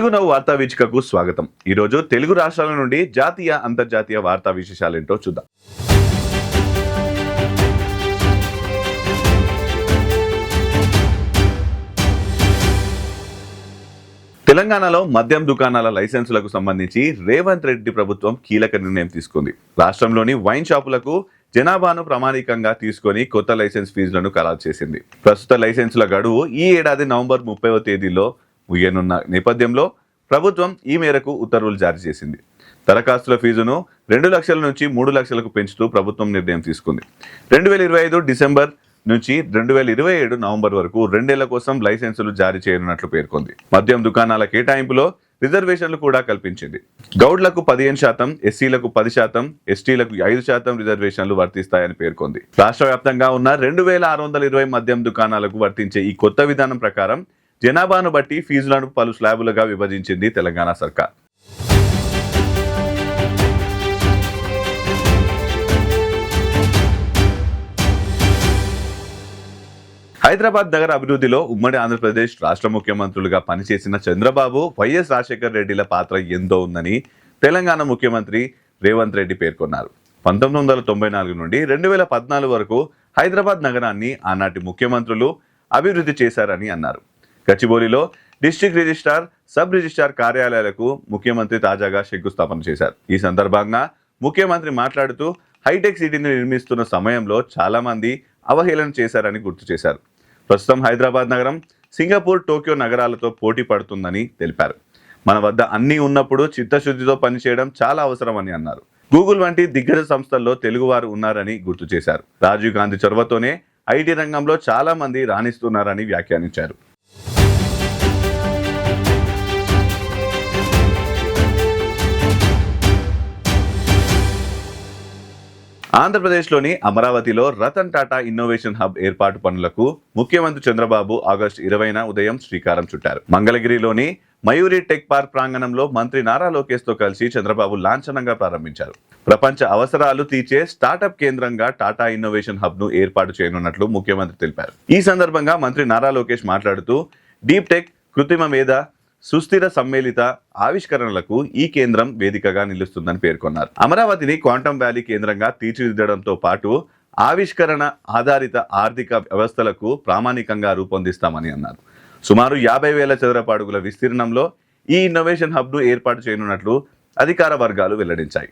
తెలుగు నవ్వు వార్తా వీచికకు స్వాగతం. ఈరోజు తెలుగు రాష్ట్రాల నుండి జాతీయ అంతర్జాతీయ వార్తా విశేషాలేంటో చూద్దాం. తెలంగాణలో మద్యం దుకాణాల లైసెన్సులకు సంబంధించి రేవంత్ రెడ్డి ప్రభుత్వం కీలక నిర్ణయం తీసుకుంది. రాష్ట్రంలోని వైన్ షాపులకు జనాభాను ప్రామాణికంగా తీసుకొని కొత్త లైసెన్స్ ఫీజులను ఖరారు చేసింది. ప్రస్తుత లైసెన్సుల గడువు ఈ ఏడాది నవంబర్ ముప్పైవ తేదీలో ముగియనున్న నేపథ్యంలో ప్రభుత్వం ఈ మేరకు ఉత్తర్వులు జారీ చేసింది. దరఖాస్తుల ఫీజును రెండు లక్షల నుంచి మూడు లక్షలకు పెంచుతూ ప్రభుత్వం నిర్ణయం తీసుకుంది. రెండు వేల ఇరవై ఐదు డిసెంబర్ నుంచి రెండు వేల ఇరవై ఏడు నవంబర్ వరకు రెండేళ్ళ కోసం లైసెన్సులు జారీ చేయనున్నట్లు పేర్కొంది. మద్యం దుకాణాల కేటాయింపులో రిజర్వేషన్లు కూడా కల్పించింది. గౌడ్లకు పదిహేను శాతం ఎస్సీలకు పది శాతం ఎస్టీలకు ఐదు శాతం రిజర్వేషన్లు వర్తిస్తాయని పేర్కొంది. రాష్ట్ర వ్యాప్తంగా ఉన్న రెండు వేల ఆరు వందల ఇరవై మద్యం దుకాణాలకు వర్తించే ఈ కొత్త విధానం ప్రకారం జనాభాను బట్టి ఫీజులను పలు స్లాబులుగా విభజించింది తెలంగాణ సర్కార్. హైదరాబాద్ నగర అభివృద్ధిలో ఉమ్మడి ఆంధ్రప్రదేశ్ రాష్ట్ర ముఖ్యమంత్రులుగా పనిచేసిన చంద్రబాబు వైఎస్ రాజశేఖర్ రెడ్డిల పాత్ర ఎంతో ఉందని తెలంగాణ ముఖ్యమంత్రి రేవంత్ రెడ్డి పేర్కొన్నారు. పంతొమ్మిది వందల తొంభై నాలుగు నుండి రెండు వేల పద్నాలుగు వరకు హైదరాబాద్ నగరాన్ని ఆనాటి ముఖ్యమంత్రులు అభివృద్ధి చేశారని అన్నారు. గచ్చిబౌలిలో డిస్టిక్ రిజిస్ట్రార్ సబ్ రిజిస్ట్రార్ కార్యాలయాలకు ముఖ్యమంత్రి తాజాగా శంకుస్థాపన చేశారు. ఈ సందర్భంగా ముఖ్యమంత్రి మాట్లాడుతూ హైటెక్ సిటీని నిర్మిస్తున్న సమయంలో చాలామంది అవహేళన చేశారని గుర్తు చేశారు. ప్రస్తుతం హైదరాబాద్ నగరం సింగపూర్ టోక్యో నగరాలతో పోటీ పడుతుందని తెలిపారు. మన వద్ద అన్నీ ఉన్నప్పుడు చిత్తశుద్ధితో పనిచేయడం చాలా అవసరమని అన్నారు. గూగుల్ వంటి దిగ్గజ సంస్థల్లో తెలుగువారు ఉన్నారని గుర్తు చేశారు. రాజీవ్ గాంధీ చొరవతోనే ఐటీ రంగంలో చాలామంది రాణిస్తున్నారని వ్యాఖ్యానించారు. ఆంధ్రప్రదేశ్లోని అమరావతిలో రతన్ టాటా ఇన్నోవేషన్ హబ్ ఏర్పాటు పనులకు ముఖ్యమంత్రి చంద్రబాబు ఆగస్టు ఇరవైన ఉదయం శ్రీకారం చుట్టారు. మంగళగిరిలోని మయూరి టెక్ పార్క్ ప్రాంగణంలో మంత్రి నారా లోకేష్తో కలిసి చంద్రబాబు లాంఛనంగా ప్రారంభించారు. ప్రపంచ అవసరాలు తీర్చే స్టార్టప్ కేంద్రంగా టాటా ఇన్నోవేషన్ హబ్ను ఏర్పాటు చేయనున్నట్లు ముఖ్యమంత్రి తెలిపారు. ఈ సందర్భంగా మంత్రి నారా లోకేష్ మాట్లాడుతూ డీప్ టెక్ కృత్రిమ మీద సుస్థిర సమ్మేళిత ఆవిష్కరణలకు ఈ కేంద్రం వేదికగా నిలుస్తుందని పేర్కొన్నారు. అమరావతిని క్వాంటమ్ వ్యాలీ కేంద్రంగా తీర్చిదిద్దడంతో పాటు ఆవిష్కరణ ఆధారిత ఆర్థిక వ్యవస్థలకు ప్రామాణికంగా రూపొందిస్తామని అన్నారు. సుమారు యాభై వేల చదరపు అడుగుల విస్తీర్ణంలో ఈ ఇన్నోవేషన్ హబ్ను ఏర్పాటు చేయనున్నట్లు అధికార వర్గాలు వెల్లడించాయి.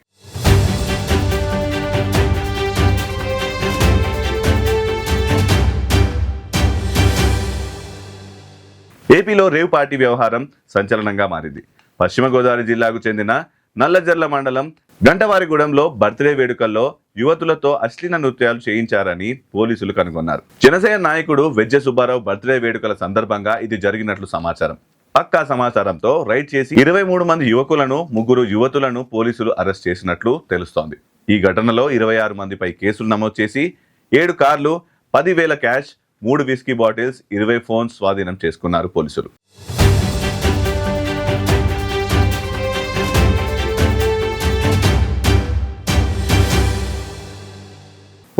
ఏపీలో రేవ్ పార్టీ వ్యవహారం సంచలనంగా మారింది. పశ్చిమ గోదావరి జిల్లాకు చెందిన నల్లజర్ల మండలం గంటవారిగూడెంలో బర్త్డే వేడుకల్లో యువతులతో అశ్లీల నృత్యాలు చేయించారని పోలీసులు కనుగొన్నారు. జనసేన నాయకుడు వెజ్జ సుబ్బారావు బర్త్డే వేడుకల సందర్భంగా ఇది జరిగినట్లు సమాచారం. పక్కా సమాచారంతో రైడ్ చేసి ఇరవై మూడు మంది యువకులను ముగ్గురు యువతులను పోలీసులు అరెస్ట్ చేసినట్లు తెలుస్తోంది. ఈ ఘటనలో ఇరవై ఆరు మందిపై కేసులు నమోదు చేసి ఏడు కార్లు పదివేల క్యాష్ మూడు విస్కీ బాటిల్స్ ఇరవై ఫోన్స్ స్వాధీనం చేసుకున్నారు పోలీసులు.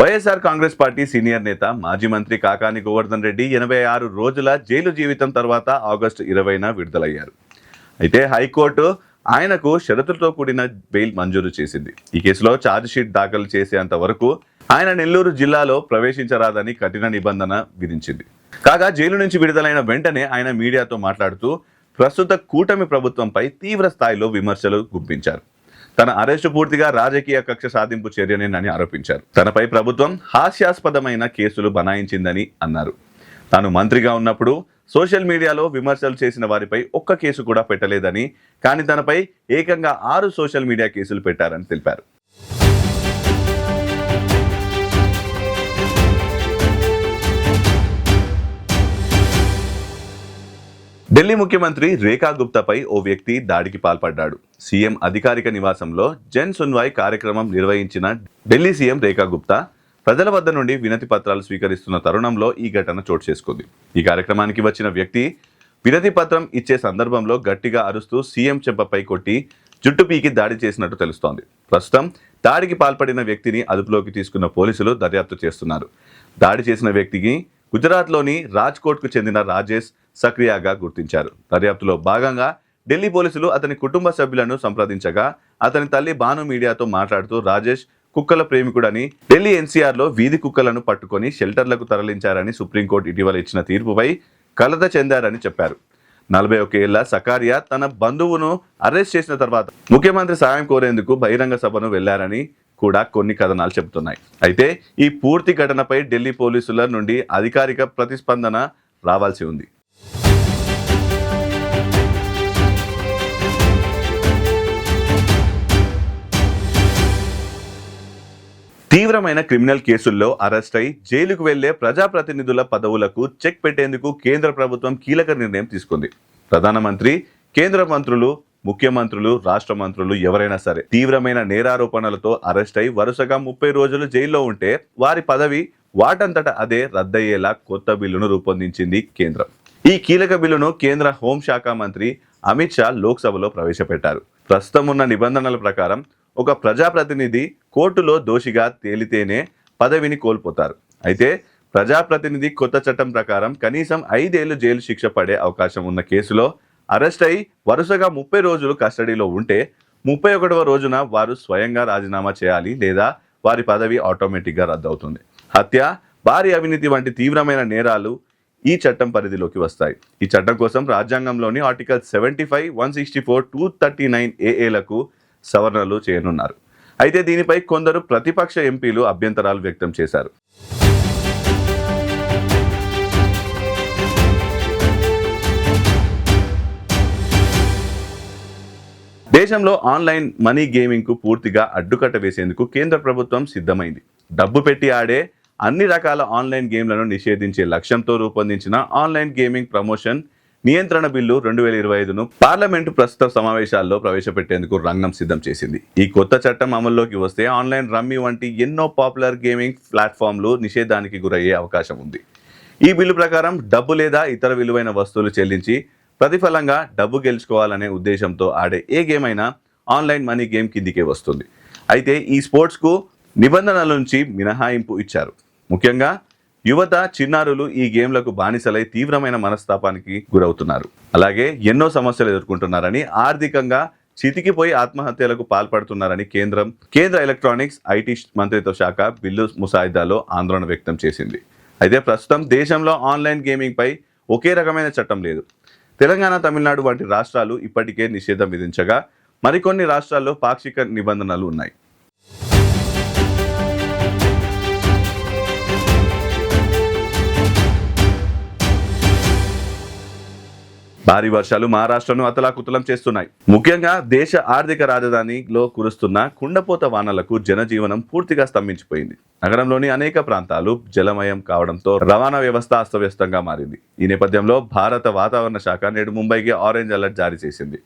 వైఎస్ఆర్ కాంగ్రెస్ పార్టీ సీనియర్ నేత మాజీ మంత్రి కాకాని గోవర్ధన్ రెడ్డి ఎనభై ఆరు రోజుల జైలు జీవితం తర్వాత ఆగస్టు ఇరవైన విడుదలయ్యారు. అయితే హైకోర్టు ఆయనకు షరతులతో కూడిన బెయిల్ మంజూరు చేసింది. ఈ కేసులో ఛార్జ్షీట్ దాఖలు చేసేంత వరకు ఆయన నెల్లూరు జిల్లాలో ప్రవేశించరాదని కఠిన నిబంధన విధించింది. కాగా జైలు నుంచి విడుదలైన వెంటనే ఆయన మీడియాతో మాట్లాడుతూ ప్రస్తుత కూటమి ప్రభుత్వంపై తీవ్ర స్థాయిలో విమర్శలు గుప్పించారు. తన అరెస్టు పూర్తిగా రాజకీయ కక్ష సాధింపు చర్యనేనని ఆరోపించారు. తనపై ప్రభుత్వం హాస్యాస్పదమైన కేసులు బనాయించిందని అన్నారు. తాను మంత్రిగా ఉన్నప్పుడు సోషల్ మీడియాలో విమర్శలు చేసిన వారిపై ఒక్క కేసు కూడా పెట్టలేదని కానీ తనపై ఏకంగా ఆరు సోషల్ మీడియా కేసులు పెట్టారని తెలిపారు. ఢిల్లీ ముఖ్యమంత్రి రేఖా గుప్తాపై ఓ వ్యక్తి దాడికి పాల్పడ్డాడు. సీఎం అధికారిక నివాసంలో జన్ సున్వాయ్ కార్యక్రమం నిర్వహించిన ఢిల్లీ సీఎం రేఖా గుప్తా ప్రజల వద్ద నుండి వినతి పత్రాలు స్వీకరిస్తున్న తరుణంలో ఈ ఘటన చోటు చేసుకుంది. ఈ కార్యక్రమానికి వచ్చిన వ్యక్తి వినతి పత్రం ఇచ్చే సందర్భంలో గట్టిగా అరుస్తూ సీఎం చెంపపై కొట్టి జుట్టు పీకి దాడి చేసినట్టు తెలుస్తోంది. ప్రస్తుతం దాడికి పాల్పడిన వ్యక్తిని అదుపులోకి తీసుకున్న పోలీసులు దర్యాప్తు చేస్తున్నారు. దాడి చేసిన వ్యక్తికి గుజరాత్లోని రాజ్కోట్కు చెందిన రాజేష్ సక్రియాగా గుర్తించారు. దర్యాప్తులో భాగంగా ఢిల్లీ పోలీసులు అతని కుటుంబ సభ్యులను సంప్రదించగా అతని తల్లి భాను మీడియాతో మాట్లాడుతూ రాజేష్ కుక్కల ప్రేమికుడని ఢిల్లీ ఎన్సీఆర్లో వీధి కుక్కలను పట్టుకొని షెల్టర్లకు తరలించారని సుప్రీంకోర్టు ఇటీవల ఇచ్చిన తీర్పుపై కలత చెందారని చెప్పారు. నలభై ఒక ఏళ్ళ సకారియా తన బంధువును అరెస్ట్ చేసిన తర్వాత ముఖ్యమంత్రి సాయం కోరేందుకు బహిరంగ సభను వెళ్ళారని కూడా కొన్ని కథనాలు చెబుతున్నాయి. అయితే ఈ పూర్తి ఘటనపై ఢిల్లీ పోలీసుల నుండి అధికారిక ప్రతిస్పందన రావాల్సి ఉంది. తీవ్రమైన క్రిమినల్ కేసుల్లో అరెస్ట్ అయి జైలుకు వెళ్ళే ప్రజాప్రతినిధుల పదవులకు చెక్ పెట్టేందుకు కేంద్ర ప్రభుత్వం కీలక నిర్ణయం తీసుకుంది. ప్రధానమంత్రి కేంద్ర మంత్రులు ముఖ్యమంత్రులు రాష్ట్ర మంత్రులు ఎవరైనా సరే తీవ్రమైన నేరారోపణలతో అరెస్ట్ అయి వరుసగా ముప్పై రోజులు జైల్లో ఉంటే వారి పదవి వాటంతట అదే రద్దయ్యేలా కొత్త బిల్లును రూపొందించింది కేంద్రం. ఈ కీలక బిల్లును కేంద్ర హోంశాఖ మంత్రి అమిత్ షా లోక్సభలో ప్రవేశపెట్టారు. ప్రస్తుతం ఉన్న నిబంధనల ప్రకారం ఒక ప్రజాప్రతినిధి కోర్టులో దోషిగా తేలితేనే పదవిని కోల్పోతారు. అయితే ప్రజాప్రతినిధి కొత్త చట్టం ప్రకారం కనీసం ఐదేళ్ళు జైలు శిక్ష పడే అవకాశం ఉన్న కేసులో అరెస్ట్ అయి వరుసగా ముప్పై రోజులు కస్టడీలో ఉంటే ముప్పై ఒకటవ రోజున వారు స్వయంగా రాజీనామా చేయాలి లేదా వారి పదవి ఆటోమేటిక్గా రద్దవుతుంది. హత్య భారీ అవినీతి వంటి తీవ్రమైన నేరాలు ఈ చట్టం పరిధిలోకి వస్తాయి. ఈ చట్టం కోసం రాజ్యాంగంలోని article seventy five one sixty four two thirty nine ఏఏలకు సవరణలు చేయనున్నారు. అయితే దీనిపై కొందరు ప్రతిపక్ష ఎంపీలు అభ్యంతరాలు వ్యక్తం చేశారు. దేశంలో ఆన్లైన్ మనీ గేమింగ్కు పూర్తిగా అడ్డుకట్ట వేసేందుకు కేంద్ర ప్రభుత్వం సిద్ధమైంది. డబ్బు పెట్టి ఆడే అన్ని రకాల ఆన్లైన్ గేమ్లను నిషేధించే లక్ష్యంతో రూపొందించిన ఆన్లైన్ గేమింగ్ ప్రమోషన్ నియంత్రణ బిల్లు రెండు వేల ఇరవై ఐదును పార్లమెంటు ప్రస్తుత సమావేశాల్లో ప్రవేశపెట్టేందుకు రంగం సిద్ధం చేసింది. ఈ కొత్త చట్టం అమల్లోకి వస్తే ఆన్లైన్ రమ్మీ వంటి ఎన్నో పాపులర్ గేమింగ్ ప్లాట్ఫామ్లు నిషేధానికి గురయ్యే అవకాశం ఉంది. ఈ బిల్లు ప్రకారం డబ్బు లేదా ఇతర విలువైన వస్తువులు చెల్లించి ప్రతిఫలంగా డబ్బు గెలుచుకోవాలనే ఉద్దేశంతో ఆడే ఏ గేమ్ అయినా ఆన్లైన్ మనీ గేమ్ కిందికే వస్తుంది. అయితే ఈ స్పోర్ట్స్కు నిబంధనల నుంచి మినహాయింపు ఇచ్చారు. ముఖ్యంగా యువత చిన్నారులు ఈ గేమ్లకు బానిసలై తీవ్రమైన మనస్తాపానికి గురవుతున్నారు. అలాగే ఎన్నో సమస్యలు ఎదుర్కొంటున్నారని ఆర్థికంగా చితికిపోయి ఆత్మహత్యలకు పాల్పడుతున్నారని కేంద్రం కేంద్ర ఎలక్ట్రానిక్స్ ఐటీ మంత్రిత్వ శాఖ బిల్లు ముసాయిదాలో ఆందోళన వ్యక్తం చేసింది. అయితే ప్రస్తుతం దేశంలో ఆన్లైన్ గేమింగ్పై ఒకే రకమైన చట్టం లేదు. తెలంగాణ తమిళనాడు వంటి రాష్ట్రాలు ఇప్పటికే నిషేధం విధించగా మరికొన్ని రాష్ట్రాల్లో పాక్షిక నిబంధనలు ఉన్నాయి. భారీ వర్షాలు మహారాష్ట్రను అతలాకుతలం చేస్తున్నాయి. ముఖ్యంగా దేశ ఆర్థిక రాజధానిలో కురుస్తున్న కుండపోత వానలకు జనజీవనం పూర్తిగా స్తంభించిపోయింది. నగరంలోని అనేక ప్రాంతాలు జలమయం కావడంతో రవాణా వ్యవస్థ అస్తవ్యస్తంగా మారింది. ఈ నేపథ్యంలో భారత వాతావరణ శాఖ నేడు ముంబైకి ఆరెంజ్ అలర్ట్ జారీ చేసింది.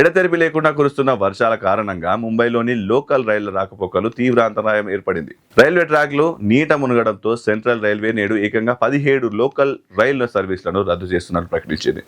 ఎడతెరిపి లేకుండా కురుస్తున్న వర్షాల కారణంగా ముంబైలోని లోకల్ రైళ్ళ రాకపోకలు తీవ్ర అంతరాయం ఏర్పడింది. రైల్వే ట్రాక్లు నీట మునగడంతో సెంట్రల్ రైల్వే నేడు ఏకంగా పదిహేడు లోకల్ రైళ్ళ సర్వీసులను రద్దు చేస్తున్నట్లు ప్రకటించింది.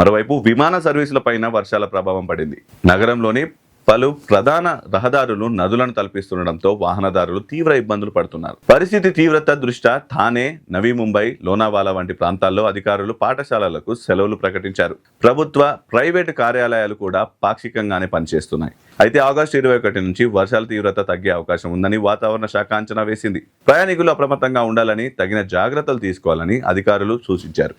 మరోవైపు విమాన సర్వీసులపైన వర్షాల ప్రభావం పడింది. నగరంలోని పలు ప్రధాన రహదారులు నదులను తలపిస్తుండటంతో వాహనదారులు తీవ్ర ఇబ్బందులు పడుతున్నారు. పరిస్థితి తీవ్రత దృష్ట్యా థానే నవీ ముంబై లోనావాలా వంటి ప్రాంతాల్లో అధికారులు పాఠశాలలకు సెలవులు ప్రకటించారు. ప్రభుత్వ ప్రైవేటు కార్యాలయాలు కూడా పాక్షికంగానే పనిచేస్తున్నాయి. అయితే ఆగస్టు ఇరవై ఒకటి నుంచి వర్షాల తీవ్రత తగ్గే అవకాశం ఉందని వాతావరణ శాఖ అంచనా వేసింది. ప్రయాణికులు అప్రమత్తంగా ఉండాలని తగిన జాగ్రత్తలు తీసుకోవాలని అధికారులు సూచించారు.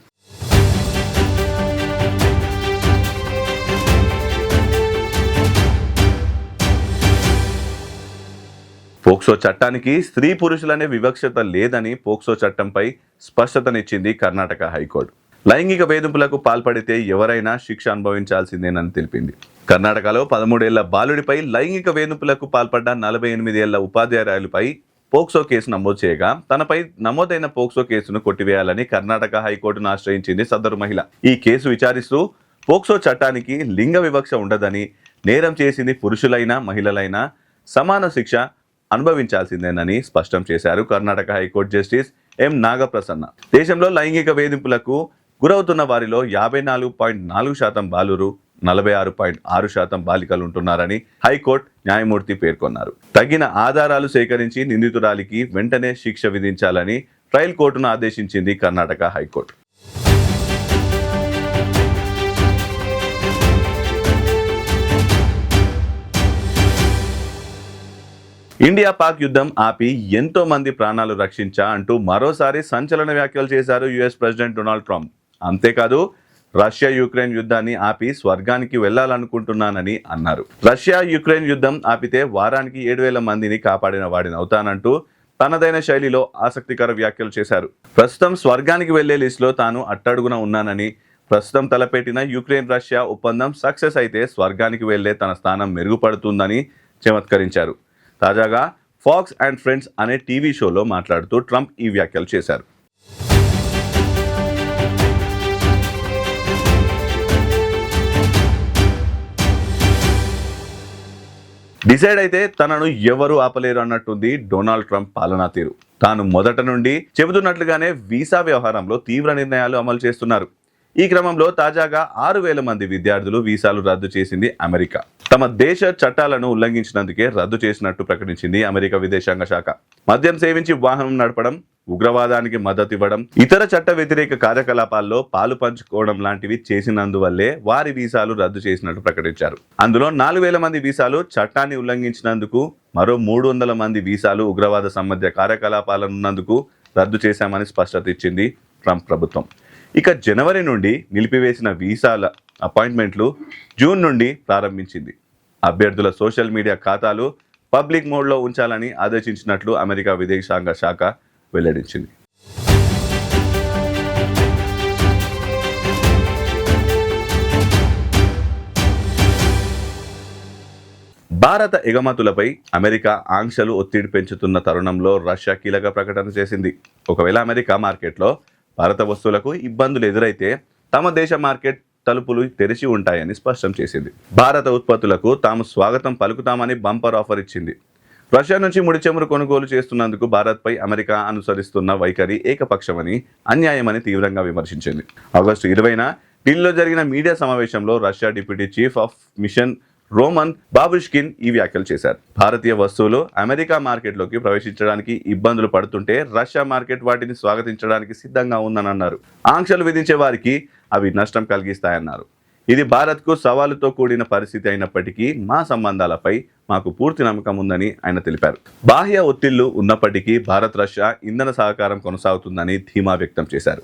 పోక్సో చట్టానికి స్త్రీ పురుషులనే వివక్షత లేదని పోక్సో చట్టంపై స్పష్టతనిచ్చింది కర్ణాటక హైకోర్టు. లైంగిక వేధింపులకు పాల్పడితే ఎవరైనా శిక్ష అనుభవించాల్సిందేనని తెలిపింది. కర్ణాటకలో పదమూడేళ్ళ బాలుడిపై లైంగిక వేధింపులకు పాల్పడ్డ నలభై ఎనిమిదేళ్ళ ఉపాధ్యాయులపై పోక్సో కేసు నమోదు చేయగా తనపై నమోదైన పోక్సో కేసును కొట్టివేయాలని కర్ణాటక హైకోర్టును ఆశ్రయించింది సదరు మహిళ. ఈ కేసు విచారిస్తూ పోక్సో చట్టానికి లింగ వివక్ష ఉండదని నేరం చేసింది పురుషులైనా మహిళలైనా సమాన శిక్ష అనుభవించాల్సిందేనని స్పష్టం చేశారు Karnataka high court justice M Nagaprasanna. దేశంలో లైంగిక వేధింపులకు గురవుతున్న వారిలో యాభై నాలుగు పాయింట్ నాలుగు శాతం బాలురు నలభై ఆరు పాయింట్ ఆరు శాతం బాలికలు ఉంటున్నారని హైకోర్టు న్యాయమూర్తి పేర్కొన్నారు. తగిన ఆధారాలు సేకరించి నిందితురాలికి వెంటనే శిక్ష విధించాలని ట్రయల్ కోర్టును ఆదేశించింది కర్ణాటక హైకోర్టు. ఇండియా పాక్ యుద్ధం ఆపి ఎంతో మంది ప్రాణాలు రక్షించా అంటూ మరోసారి సంచలన వ్యాఖ్యలు చేశారు యుఎస్ ప్రెసిడెంట్ డొనాల్డ్ ట్రంప్. అంతేకాదు రష్యా యుక్రెయిన్ యుద్ధాన్ని ఆపి స్వర్గానికి వెళ్ళాలనుకుంటున్నానని అన్నారు. రష్యా యుక్రెయిన్ యుద్ధం ఆపితే వారానికి ఏడు వేల మందిని కాపాడిన వాడిని అవుతానంటూ తనదైన శైలిలో ఆసక్తికర వ్యాఖ్యలు చేశారు. ప్రస్తుతం స్వర్గానికి వెళ్ళే లిస్టులో తాను అట్టడుగున ఉన్నానని ప్రస్తుతం తలపెట్టిన యుక్రెయిన్ రష్యా ఒప్పందం సక్సెస్ అయితే స్వర్గానికి వెళ్ళే తన స్థానం మెరుగుపడుతుందని చమత్కరించారు. తాజాగా ఫాక్స్ అండ్ ఫ్రెండ్స్ అనే టీవీ షోలో మాట్లాడుతూ ట్రంప్ ఈ వ్యాఖ్యలు చేశారు. డిసైడ్ అయితే తనను ఎవరు ఆపలేరు అన్నట్టుంది డొనాల్డ్ ట్రంప్ పాలనా తీరు. తాను మొదట నుండి చెబుతున్నట్లుగానే వీసా వ్యవహారంలో తీవ్ర నిర్ణయాలు అమలు చేస్తున్నారు. ఈ క్రమంలో తాజాగా ఆరు వేల మంది విద్యార్థులు వీసాలు రద్దు చేసింది అమెరికా. తమ దేశ చట్టాలను ఉల్లంఘించినందుకే రద్దు చేసినట్టు ప్రకటించింది అమెరికా విదేశాంగ శాఖ. మద్యం సేవించి వాహనం నడపడం ఉగ్రవాదానికి మద్దతు ఇవ్వడం ఇతర చట్ట వ్యతిరేక కార్యకలాపాల్లో పాలు పంచుకోవడం లాంటివి చేసినందువల్లే వారి వీసాలు రద్దు చేసినట్టు ప్రకటించారు. అందులో నాలుగు వేల మంది వీసాలు చట్టాన్ని ఉల్లంఘించినందుకు మరో మూడు వందల మంది వీసాలు ఉగ్రవాద సంబంధ కార్యకలాపాలనున్నందుకు రద్దు చేశామని స్పష్టత ఇచ్చింది ట్రంప్ ప్రభుత్వం. ఇక జనవరి నుండి నిలిపివేసిన వీసాల అపాయింట్మెంట్లు జూన్ నుండి ప్రారంభించింది. అభ్యర్థుల సోషల్ మీడియా ఖాతాలు పబ్లిక్ మోడ్లో ఉంచాలని ఆదేశించినట్లు అమెరికా విదేశాంగ శాఖ వెల్లడించింది. భారత ఎగుమతులపై అమెరికా ఆంక్షలు ఒత్తిడి పెంచుతున్న తరుణంలో రష్యా కీలక ప్రకటన చేసింది. ఒకవేళ అమెరికా మార్కెట్లో భారత వస్తువులకు ఇబ్బందులు ఎదురైతే తమ దేశ మార్కెట్ తలుపులు తెరిచి ఉంటాయని స్పష్టం చేసింది. భారత ఉత్పత్తులకు తాము స్వాగతం పలుకుతామని బంపర్ ఆఫర్ ఇచ్చింది. రష్యా నుంచి ముడి చమురు కొనుగోలు చేస్తున్నందుకు భారత్పై అమెరికా అనుసరిస్తున్న వైఖరి ఏకపక్షమని అన్యాయమని తీవ్రంగా విమర్శించింది. ఆగస్టు ఇరవైన ఢిల్లీలో జరిగిన మీడియా సమావేశంలో Russia deputy chief of mission Roman Babushkin ఈ వ్యాఖ్యలు చేశారు. భారతీయ వస్తువులు అమెరికా మార్కెట్లోకి ప్రవేశించడానికి ఇబ్బందులు పడుతుంటే రష్యా మార్కెట్ వాటిని స్వాగతించడానికి సిద్ధంగా ఉందని అన్నారు ఆంక్షలు విధించే వారికి అవి నష్టం కలిగిస్తాయన్నారు. ఇది భారత్కు సవాలుతో కూడిన పరిస్థితి అయినప్పటికీ మా సంబంధాలపై మాకు పూర్తి నమ్మకం ఉందని ఆయన తెలిపారు. బాహ్య ఒత్తిళ్ళు ఉన్నప్పటికీ భారత్ రష్యా ఇంధన సహకారం కొనసాగుతుందని ధీమా వ్యక్తం చేశారు.